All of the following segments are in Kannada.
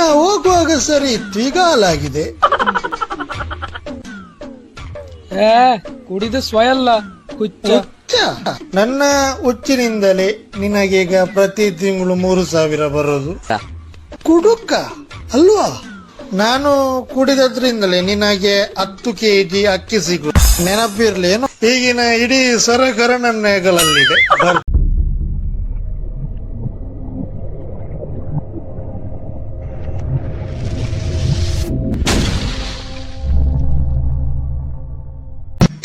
ನಾ ಹೋಗುವಾಗ ಸರಿ ಇತ್ತು ಈಗ ಹಾಲಾಗಿದೆ ಏ ಕುಡಿದು ಸ್ವಯಲ್ಲ ಹುಚ್ಚ. ಹುಚ್ಚ. ನನ್ನ ಹುಚ್ಚಿನಿಂದಲೇ ನಿನಗೀಗ ಪ್ರತಿ ತಿಂಗಳು ಮೂರು ಸಾವಿರ ಬರೋದು. ಕುಡುಕ? ಅಲ್ವಾ? ನಾನು ಕುಡಿದದ್ರಿಂದಲೇ ನಿನಗೆ ಹತ್ತು ಕೆಜಿ ಅಕ್ಕಿ ಸಿಗು ನೆನಪಿರ್ಲೇನು ಈಗಿನ ಇಡೀ ಸರಕರ ನನ್ನ ಹೆಗಲಲ್ಲಿದೆ ಬರ್-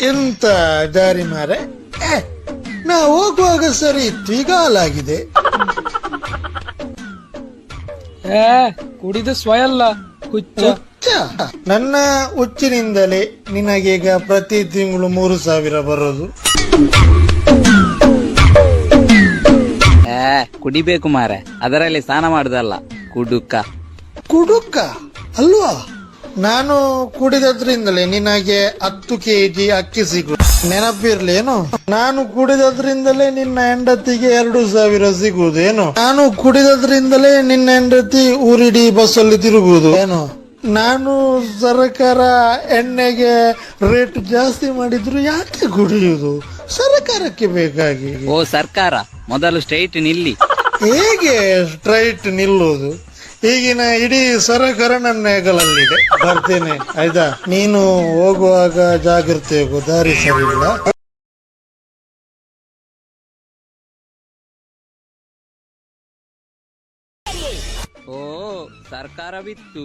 ಎಂತ ದಾರಿ ಮಾರೆ? ಏ, ನಾ ಹೋಗುವಾಗ ಸರಿ ಇತ್ತು ಈಗ ಹಾಲಾಗಿದೆ ಏ ಕುಡಿದು ಸ್ವಯಲ್ಲ ಹುಚ್ಚ. ಹುಚ್ಚ. ನನ್ನ ಹುಚ್ಚಿನಿಂದಲೇ ನಿನಗೀಗ ಪ್ರತಿ ತಿಂಗಳು ಮೂರು ಸಾವಿರ ಬರೋದು. ಏ ಕುಡಿಬೇಕು ಮಾರೆ. ಅದರಲ್ಲಿ ಸ್ನಾನ ಮಾಡುದಲ್ಲ ಕುಡುಕ. ಕುಡುಕ? ಅಲ್ವಾ? ನಾನು ಕುಡಿದದ್ರಿಂದಲೇ ನಿನಗೆ ಹತ್ತು ಕೆಜಿ ಅಕ್ಕಿ ಸಿಗು ನೆನಪಿರ್ಲೇನು ನಾನು ಕುಡಿದದ್ರಿಂದಲೇ ನಿನ್ನ ಹೆಂಡತಿಗೆ ಎರಡು ಸಾವಿರ ಸಿಗುವುದೇನು ನಾನು ಕುಡಿದದ್ರಿಂದಲೇ ನಿನ್ನ ಹೆಂಡತಿ ಊರಿಡಿ ಬಸ್ಸಲ್ಲಿ ತಿರುಗುವುದು ಏನು? ನಾನು ಸರ್ಕಾರ ಎಣ್ಣೆಗೆ ರೇಟ್ ಜಾಸ್ತಿ ಮಾಡಿದ್ರು ಯಾಕೆ ಕುಡಿಯುವುದು? ಸರ್ಕಾರಕ್ಕೆ ಬೇಕಾಗಿ. ಓ ಸರ್ಕಾರ ಮೊದಲು ಸ್ಟ್ರೈಟ್ ನಿಲ್ಲಿ. ಹೇಗೆ ಸ್ಟ್ರೈಟ್ ನಿಲ್ಲುವುದು? ಈಗಿನ ಇಡೀ ಸರಕಾರ ನನ್ನ ಬರ್ತೇನೆ. ಆಯ್ತಾ? ನೀನು ಹೋಗುವಾಗ ಜಾಗ್ರತೆ ಹೋಗು ದಾರಿ ಸರಿ ಇಲ್ಲ ಓ, ಸರ್ಕಾರ ಬಿತ್ತು.